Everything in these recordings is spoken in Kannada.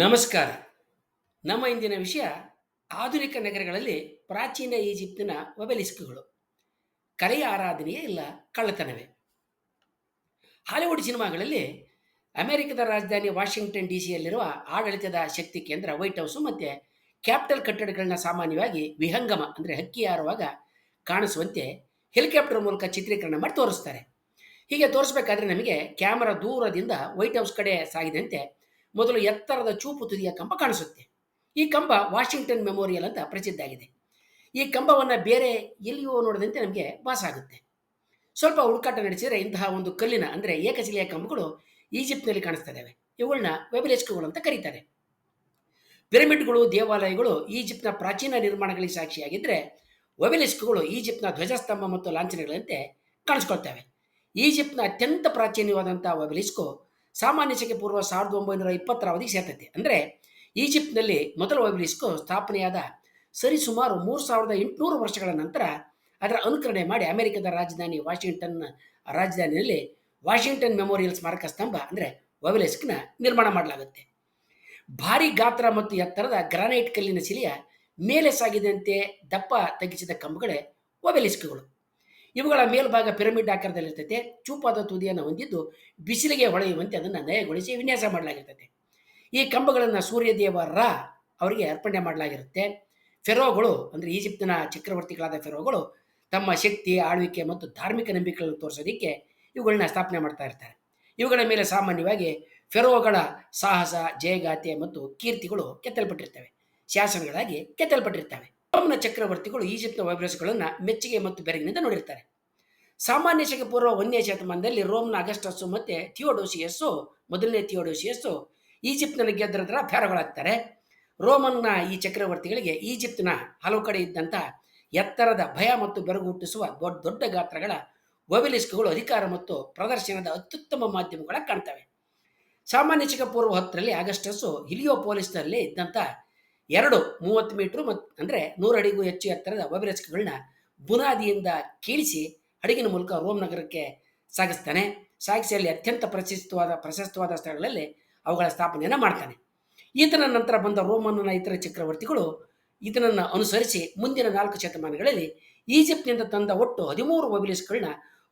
ನಮಸ್ಕಾರ. ನಮ್ಮ ಇಂದಿನ ವಿಷಯ ಆಧುನಿಕ ನಗರಗಳಲ್ಲಿ ಪ್ರಾಚೀನ ಈಜಿಪ್ತಿನ ಒಬೆಲಿಸ್ಕ್ಗಳು. ಕಲೆಯ ಆರಾಧನೆಯೇ ಇಲ್ಲ, ಕಳ್ಳತನವೇ. ಹಾಲಿವುಡ್ ಸಿನಿಮಾಗಳಲ್ಲಿ ಅಮೆರಿಕದ ರಾಜಧಾನಿ ವಾಷಿಂಗ್ಟನ್ ಡಿ ಸಿಯಲ್ಲಿರುವ ಆಡಳಿತದ ಶಕ್ತಿ ಕೇಂದ್ರ ವೈಟ್ ಹೌಸು ಮತ್ತು ಕ್ಯಾಪಿಟಲ್ ಕಟ್ಟಡಗಳನ್ನ ಸಾಮಾನ್ಯವಾಗಿ ವಿಹಂಗಮ ಅಂದರೆ ಹಕ್ಕಿ ಹಾರುವಾಗ ಕಾಣಿಸುವಂತೆ ಹೆಲಿಕಾಪ್ಟರ್ ಮೂಲಕ ಚಿತ್ರೀಕರಣ ಮಾಡಿ ತೋರಿಸ್ತಾರೆ. ಹೀಗೆ ತೋರಿಸ್ಬೇಕಾದ್ರೆ ನಮಗೆ ಕ್ಯಾಮರಾ ದೂರದಿಂದ ವೈಟ್ ಹೌಸ್ ಕಡೆ ಸಾಗಿದಂತೆ ಮೊದಲು ಎತ್ತರದ ಚೂಪು ತುದಿಯ ಕಂಬ ಕಾಣಿಸುತ್ತೆ. ಈ ಕಂಬ ವಾಷಿಂಗ್ಟನ್ ಮೆಮೋರಿಯಲ್ ಅಂತ ಪ್ರಸಿದ್ಧ ಆಗಿದೆ ಈ ಕಂಬವನ್ನು ಬೇರೆ ಎಲ್ಲಿಯೋ ನೋಡದಂತೆ ನಮಗೆ ವಾಸ ಆಗುತ್ತೆ. ಸ್ವಲ್ಪ ಹುಡುಕಾಟ ನಡೆಸಿದರೆ ಇಂತಹ ಒಂದು ಕಲ್ಲಿನ, ಅಂದರೆ ಏಕಶಿಲೆಯ ಕಂಬಗಳು ಈಜಿಪ್ಟ್ನಲ್ಲಿ ಕಾಣಿಸ್ತಾ ಇದ್ದಾವೆ ಇವುಗಳನ್ನ ವೆಬಲೆಸ್ಕ್ಗಳು ಅಂತ ಕರೀತಾರೆ. ಪಿರಮಿಡ್ಗಳು, ದೇವಾಲಯಗಳು ಈಜಿಪ್ಟ್ನ ಪ್ರಾಚೀನ ನಿರ್ಮಾಣಗಳಿಗೆ ಸಾಕ್ಷಿಯಾಗಿದ್ದರೆ ವೆಬೆಲಿಸ್ಕ್ಗಳು ಈಜಿಪ್ಟ್ನ ಧ್ವಜಸ್ತಂಭ ಮತ್ತು ಲಾಂಛನಗಳಂತೆ ಕಾಣಿಸ್ಕೊಳ್ತವೆ. ಈಜಿಪ್ಟ್ನ ಅತ್ಯಂತ ಪ್ರಾಚೀನವಾದಂಥ ವೆಬೆಲಿಸ್ಕು ಸಾಮಾನ್ಯ ಶಕೆ ಪೂರ್ವ ಸಾವಿರದ ಒಂಬೈನೂರ ಇಪ್ಪತ್ತರ ಅವಧಿಗೆ ಸೇರ್ತೈತೆ. ಅಂದರೆ ಈಜಿಪ್ಟ್ನಲ್ಲಿ ಮೊದಲ ಒಬೆಲಿಸ್ಕು ಸ್ಥಾಪನೆಯಾದ ಸರಿಸುಮಾರು ಮೂರು ಸಾವಿರದ ಎಂಟುನೂರು ವರ್ಷಗಳ ನಂತರ ಅದರ ಅನುಕರಣೆ ಮಾಡಿ ಅಮೆರಿಕದ ರಾಜಧಾನಿ ವಾಷಿಂಗ್ಟನ್ ರಾಜಧಾನಿಯಲ್ಲಿ ವಾಷಿಂಗ್ಟನ್ ಮೆಮೋರಿಯಲ್ ಸ್ಮಾರಕ ಸ್ತಂಭ ಅಂದರೆ ಒಬಿಲಿಸ್ಕ್ನ ನಿರ್ಮಾಣ ಮಾಡಲಾಗುತ್ತೆ. ಭಾರಿ ಗಾತ್ರ ಮತ್ತು ಎತ್ತರದ ಗ್ರಾನೈಟ್ ಕಲ್ಲಿನ ಶಿಲೆಯ ಮೇಲೆ ಸಾಗಿದಂತೆ ದಪ್ಪ ತಗ್ಗಿಸಿದ ಕಂಬಗಳೇ ಒಬೆಲಿಸ್ಕ್ಗಳು ಇವುಗಳ ಮೇಲ್ಭಾಗ ಪಿರಮಿಡ್ ಆಕಾರದಲ್ಲಿರ್ತೈತೆ. ಚೂಪಾದ ತುದಿಯನ್ನು ಹೊಂದಿದ್ದು ಬಿಸಿಲಿಗೆ ಹೊಳೆಯುವಂತೆ ಅದನ್ನು ನಯಗೊಳಿಸಿ ವಿನ್ಯಾಸ ಮಾಡಲಾಗಿರ್ತೈತೆ. ಈ ಕಂಬಗಳನ್ನು ಸೂರ್ಯದೇವ ರ ಅವರಿಗೆ ಅರ್ಪಣೆ ಮಾಡಲಾಗಿರುತ್ತೆ. ಫೆರೋಗಳು ಅಂದರೆ ಈಜಿಪ್ತಿನ ಚಕ್ರವರ್ತಿಗಳಾದ ಫೆರೋಗಳು ತಮ್ಮ ಶಕ್ತಿ, ಆಳ್ವಿಕೆ ಮತ್ತು ಧಾರ್ಮಿಕ ನಂಬಿಕೆಗಳನ್ನು ತೋರಿಸೋದಕ್ಕೆ ಇವುಗಳನ್ನ ಸ್ಥಾಪನೆ ಮಾಡ್ತಾ ಇರ್ತಾರೆ. ಇವುಗಳ ಮೇಲೆ ಸಾಮಾನ್ಯವಾಗಿ ಫೆರೋಗಳ ಸಾಹಸ, ಜಯಗಾಥೆ ಮತ್ತು ಕೀರ್ತಿಗಳು ಕೆತ್ತಲ್ಪಟ್ಟಿರ್ತವೆ. ಶಾಸನಗಳಾಗಿ ಕೆತ್ತಲ್ಪಟ್ಟಿರ್ತವೆ. ರೋಮ್ನ ಚಕ್ರವರ್ತಿಗಳು ಈಜಿಪ್ಟ್ನ ವೈಬ್ರಸ್ಗಳನ್ನು ಮೆಚ್ಚುಗೆ ಮತ್ತು ಬೆರಗಿನಿಂದ ನೋಡಿರ್ತಾರೆ. ಸಾಮಾನ್ಯ ಶಕೆ ಪೂರ್ವ ಒಂದನೇ ಶತಮಾನದಲ್ಲಿ ರೋಮ್ನ ಅಗಸ್ಟಸ್ಸು ಮತ್ತು ಥಿಯೋಡೋಸಿಯಸ್ಸು ಮೊದಲನೇ ಥಿಯೋಡೋಸಿಯಸ್ಸು ಈಜಿಪ್ಟ್ನ ಗೆದ್ದರ ಫೇರೋಗಳಾಗ್ತಾರೆ ರೋಮನ್ನ ಈ ಚಕ್ರವರ್ತಿಗಳಿಗೆ ಈಜಿಪ್ಟ್ನ ಹಲವು ಕಡೆ ಇದ್ದಂಥ ಎತ್ತರದ ಭಯ ಮತ್ತು ಬೆರಗು ಹುಟ್ಟಿಸುವ ದೊಡ್ಡ ದೊಡ್ಡ ಗಾತ್ರಗಳ ಒಬೆಲಿಸ್ಕ್ಗಳು ಅಧಿಕಾರ ಮತ್ತು ಪ್ರದರ್ಶನದ ಅತ್ಯುತ್ತಮ ಮಾಧ್ಯಮಗಳ ಕಾಣ್ತವೆ. ಸಾಮಾನ್ಯ ಶಕ ಪೂರ್ವ ಹತ್ತರಲ್ಲಿ ಆಗಸ್ಟಸ್ಸು ಹಿಲಿಯೋಪೋಲಿಸ್ನಲ್ಲಿ ಇದ್ದಂಥ ಎರಡು ಮೂವತ್ತು ಮೀಟ್ರು ಮತ್ತು ಅಂದರೆ ನೂರು ಅಡಿಗೂ ಹೆಚ್ಚು ಎತ್ತರದ ಅಭಿರಚಕಗಳನ್ನ ಬುನಾದಿಯಿಂದ ಕೀಳಿಸಿ ಹಡಗಿನ ಮೂಲಕ ರೋಮ್ ನಗರಕ್ಕೆ ಸಾಗಿಸ್ತಾನೆ. ಸಾಗಿಸಿ ಅಲ್ಲಿ ಅತ್ಯಂತ ಪ್ರಶಸ್ತವಾದ ಪ್ರಶಸ್ತವಾದ ಸ್ಥಳಗಳಲ್ಲಿ ಅವುಗಳ ಸ್ಥಾಪನೆಯನ್ನು ಮಾಡ್ತಾನೆ. ಈತನ ನಂತರ ಬಂದ ರೋಮನ್ನ ಇತರ ಚಕ್ರವರ್ತಿಗಳು ಈತನನ್ನು ಅನುಸರಿಸಿ ಮುಂದಿನ ನಾಲ್ಕು ಶತಮಾನಗಳಲ್ಲಿ ಈಜಿಪ್ಟ್ನಿಂದ ತಂದ ಒಟ್ಟು ಹದಿಮೂರು ಒಬಿಲಿಸ್ಗಳನ್ನ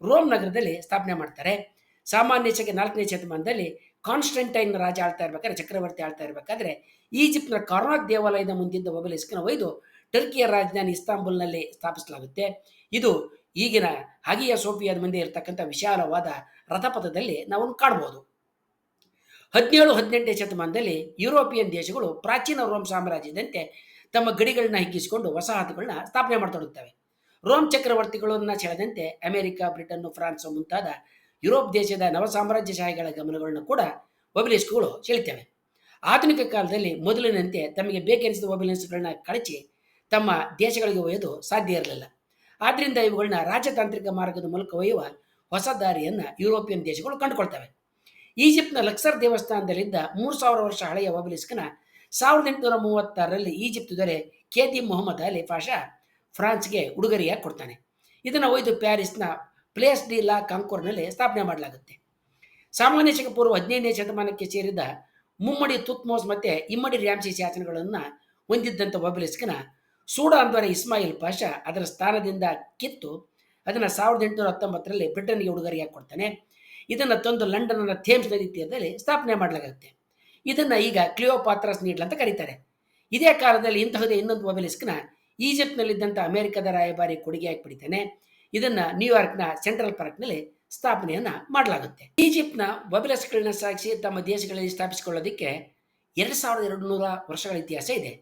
ರೋಮ್ ನಗರದಲ್ಲಿ ಸ್ಥಾಪನೆ ಮಾಡ್ತಾರೆ. ಸಾಮಾನ್ಯ ನಾಲ್ಕನೇ ಶತಮಾನದಲ್ಲಿ ಕಾನ್ಸ್ಟಂಟೈನ್ ರಾಜ ಆಳ್ತಾ ಇರ್ಬೇಕಾದ್ರೆ, ಚಕ್ರವರ್ತಿ ಆಳ್ತಾ ಇರಬೇಕಾದ್ರೆ, ಈಜಿಪ್ಟ್ನ ಕಾರ್ನಾಕ್ ದೇವಾಲಯದ ಮುಂದಿದ್ದ ಒಬೆಲಿಸ್ಕನ ಒಯ್ದು ಟರ್ಕಿಯ ರಾಜಧಾನಿ ಇಸ್ತಾಂಬುಲ್ನಲ್ಲಿ ಸ್ಥಾಪಿಸಲಾಗುತ್ತೆ. ಇದು ಈಗಿನ ಹಾಗೆಯ ಸೋಫಿಯಾದ ಮುಂದೆ ಇರತಕ್ಕಂಥ ವಿಶಾಲವಾದ ರಥಪಥದಲ್ಲಿ ನಾವು ಕಾಣಬಹುದು ಹದಿನೇಳು, ಹದಿನೆಂಟನೇ ಶತಮಾನದಲ್ಲಿ ಯುರೋಪಿಯನ್ ದೇಶಗಳು ಪ್ರಾಚೀನ ರೋಮ್ ಸಾಮ್ರಾಜ್ಯದಂತೆ ತಮ್ಮ ಗಡಿಗಳನ್ನ ಹಿಗ್ಗಿಸಿಕೊಂಡು ವಸಾಹತುಗಳನ್ನ ಸ್ಥಾಪನೆ ಮಾಡ್ತೊಡುತ್ತವೆ ರೋಮ್ ಚಕ್ರವರ್ತಿಗಳನ್ನ ಸೆಳೆದಂತೆ ಅಮೆರಿಕ ಬ್ರಿಟನ್ ಫ್ರಾನ್ಸ್ ಮುಂತಾದ ಯುರೋಪ್ ದೇಶದ ನವ ಸಾಮ್ರಾಜ್ಯಶಾಹಿಗಳ ಗಮನಗಳನ್ನು ಕೂಡ ಒಬಿಲಿಸ್ಕ್ಗಳು ಸೆಳಿತವೆ ಆಧುನಿಕ ಕಾಲದಲ್ಲಿ ಮೊದಲಿನಂತೆ ತಮಗೆ ಬೇಕೆನಿಸಿದ ಒಬಿಲಿಸ್ಕ್ಗಳನ್ನ ಕಳಚಿ ತಮ್ಮ ದೇಶಗಳಿಗೆ ಒಯ್ಯೋದು ಸಾಧ್ಯ ಇರಲಿಲ್ಲ. ಆದ್ದರಿಂದ ಇವುಗಳನ್ನ ರಾಜತಾಂತ್ರಿಕ ಮಾರ್ಗದ ಮೂಲಕ ಒಯ್ಯುವ ಹೊಸ ದಾರಿಯನ್ನು ಯುರೋಪಿಯನ್ ದೇಶಗಳು ಕಂಡುಕೊಳ್ತವೆ. ಈಜಿಪ್ಟ್ನ ಲಕ್ಸರ್ ದೇವಸ್ಥಾನದಲ್ಲಿದ್ದ ಮೂರು ಸಾವಿರ ವರ್ಷ ಹಳೆಯ ಒಬಲಿಸ್ಕನ ಸಾವಿರದ ಎಂಟುನೂರ ಮೂವತ್ತಾರರಲ್ಲಿ ಈಜಿಪ್ಟ್ ದೊರೆ ಕೆದಿ ಮೊಹಮ್ಮದ್ ಅಲಿ ಪಾಷಾ ಫ್ರಾನ್ಸ್ಗೆ ಉಡುಗೊರೆಯಾಗಿ ಕೊಡ್ತಾನೆ. ಇದನ್ನು ಒಯ್ದು ಪ್ಯಾರಿಸ್ನ ಪ್ಲೇಸ್ ಡಿ ಲಾ ಕಾಂಕೋರ್ನಲ್ಲಿ ಸ್ಥಾಪನೆ ಮಾಡಲಾಗುತ್ತೆ. ಸಾಮಾನ್ಯ ಪೂರ್ವ ಹದಿನೈದನೇ ಶತಮಾನಕ್ಕೆ ಸೇರಿದ ಮುಮ್ಮಡಿ, ತುತ್ಮೋಸ್ ಮತ್ತು ಇಮ್ಮಡಿ ರ್ಯಾಮ್ಸಿ ಶಾಸನಗಳನ್ನು ಹೊಂದಿದ್ದಂಥ ಒಬಲಿಸ್ಕನ ಸೂಡಾನ್ ದೊರೆ ಇಸ್ಮಾಯಿಲ್ ಪಾಷಾ ಅದರ ಸ್ಥಾನದಿಂದ ಕಿತ್ತು ಅದನ್ನು ಸಾವಿರದ ಎಂಟುನೂರ ಹತ್ತೊಂಬತ್ತರಲ್ಲಿ ಬ್ರಿಟನ್ಗೆ ಉಡುಗೊರೆಯಾಗಿ ಕೊಡ್ತಾನೆ. ಇದನ್ನು ತಂದು ಲಂಡನ್ನ ಥೇಮ್ಸ್ ನದಿ ತೀರದಲ್ಲಿ ಸ್ಥಾಪನೆ ಮಾಡಲಾಗುತ್ತೆ. ಇದನ್ನು ಈಗ ಕ್ಲಿಯೋಪಾತ್ರಸ್ ನೀಡ್ಲ್ ಅಂತ ಕರೀತಾರೆ. ಇದೇ ಕಾಲದಲ್ಲಿ ಇಂತಹದೇ ಇನ್ನೊಂದು ಒಬೆಲಿಸ್ಕ್ನ ಈಜಿಪ್ಟ್ನಲ್ಲಿದ್ದಂಥ ಅಮೆರಿಕದ ರಾಯಭಾರಿ ಕೊಡುಗೆಯಾಗಿ ಪಡಿತಾನೆ. ಇದನ್ನು ನ್ಯೂಯಾರ್ಕ್ನ ಸೆಂಟ್ರಲ್ ಪಾರ್ಕ್ನಲ್ಲಿ ಸ್ಥಾಪನೆಯನ್ನು ಮಾಡಲಾಗುತ್ತೆ. ಈಜಿಪ್ಟ್ನ ಒಬೆಲಿಸ್ಕ್ಗಳನ್ನ ಸಾಗಿಸಿ ತಮ್ಮ ದೇಶಗಳಲ್ಲಿ ಸ್ಥಾಪಿಸಿಕೊಳ್ಳೋದಕ್ಕೆ ಎರಡು ಸಾವಿರದ ಎರಡು ನೂರ ವರ್ಷಗಳ ಇತಿಹಾಸ ಇದೆ.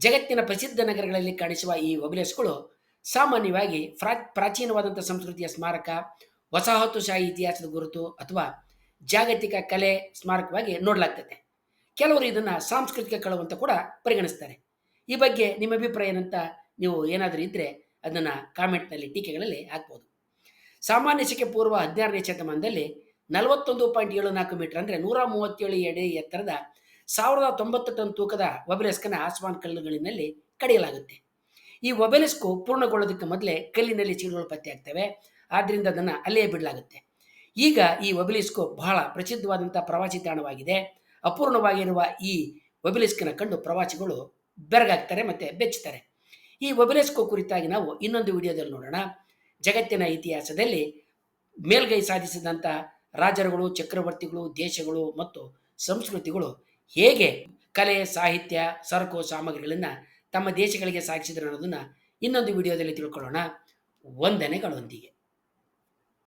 ಜಗತ್ತಿನ ಪ್ರಸಿದ್ಧ ನಗರಗಳಲ್ಲಿ ಕಾಣಿಸುವ ಈ ಒಬೆಲಿಸ್ಕ್ಗಳು ಸಾಮಾನ್ಯವಾಗಿ ಪ್ರಾ ಪ್ರಾಚೀನವಾದಂಥ ಸಂಸ್ಕೃತಿಯ ಸ್ಮಾರಕ, ವಸಾಹತುಶಾಹಿ ಇತಿಹಾಸದ ಗುರುತು ಅಥವಾ ಜಾಗತಿಕ ಕಲೆ ಸ್ಮಾರಕವಾಗಿ ನೋಡಲಾಗ್ತದೆ. ಕೆಲವರು ಇದನ್ನು ಸಾಂಸ್ಕೃತಿಕ ಕಳವು ಅಂತ ಕೂಡ ಪರಿಗಣಿಸ್ತಾರೆ. ಈ ಬಗ್ಗೆ ನಿಮ್ಮ ಅಭಿಪ್ರಾಯ ಏನಂತ ನೀವು ಏನಾದರೂ ಇದ್ದರೆ ಅದನ್ನು ಕಾಮೆಂಟ್ನಲ್ಲಿ ಟೀಕೆಗಳಲ್ಲಿ ಹಾಕ್ಬೋದು. ಸಾಮಾನ್ಯ ಶಕೆ ಪೂರ್ವ ಹದಿನಾರನೇ ಶತಮಾನದಲ್ಲಿ ನಲವತ್ತೊಂದು ಪಾಯಿಂಟ್ ಏಳು ನಾಲ್ಕು ಮೀಟರ್ ಅಂದರೆ ನೂರ ಮೂವತ್ತೇಳು ಎಡೆ ಎತ್ತರದ ಸಾವಿರದ ತೊಂಬತ್ತು ಟನ್ ತೂಕದ ಒಬೆಲೆಸ್ಕನ ಆಸ್ಮಾನ್ ಕಲ್ಲುಗಳಿನಲ್ಲಿ ಕಡಿಯಲಾಗುತ್ತೆ. ಈ ಒಬೆಲೆಸ್ಕು ಪೂರ್ಣಗೊಳ್ಳೋದಕ್ಕೆ ಮೊದಲೇ ಕಲ್ಲಿನಲ್ಲಿ ಚೀಲಗಳು ಪತ್ತೆ ಆಗ್ತವೆ. ಆದ್ದರಿಂದ ಅದನ್ನು ಅಲ್ಲೇ ಬಿಡಲಾಗುತ್ತೆ. ಈಗ ಈ ಒಬೆಲಿಸ್ಕು ಬಹಳ ಪ್ರಸಿದ್ಧವಾದಂಥ ಪ್ರವಾಸಿ ತಾಣವಾಗಿದೆ. ಅಪೂರ್ಣವಾಗಿರುವ ಈ ಒಬೆಲಿಸ್ಕನ ಕಂಡು ಪ್ರವಾಸಿಗಳು ಬೆರಗಾಗ್ತಾರೆ ಮತ್ತು ಬೆಚ್ಚುತ್ತಾರೆ. ಈ ಒಬೆಲೆಸ್ಕೋ ಕುರಿತಾಗಿ ನಾವು ಇನ್ನೊಂದು ವಿಡಿಯೋದಲ್ಲಿ ನೋಡೋಣ. ಜಗತ್ತಿನ ಇತಿಹಾಸದಲ್ಲಿ ಮೇಲ್ಗೈ ಸಾಧಿಸಿದಂಥ ರಾಜರುಗಳು, ಚಕ್ರವರ್ತಿಗಳು, ದೇಶಗಳು ಮತ್ತು ಸಂಸ್ಕೃತಿಗಳು ಹೇಗೆ ಕಲೆ, ಸಾಹಿತ್ಯ, ಸರಕು, ಸಾಮಗ್ರಿಗಳನ್ನು ತಮ್ಮ ದೇಶಗಳಿಗೆ ಸಾಗಿಸಿದ್ರು ಅನ್ನೋದನ್ನು ಇನ್ನೊಂದು ವಿಡಿಯೋದಲ್ಲಿ ತಿಳ್ಕೊಳ್ಳೋಣ. ವಂದನೆಗಳೊಂದಿಗೆ.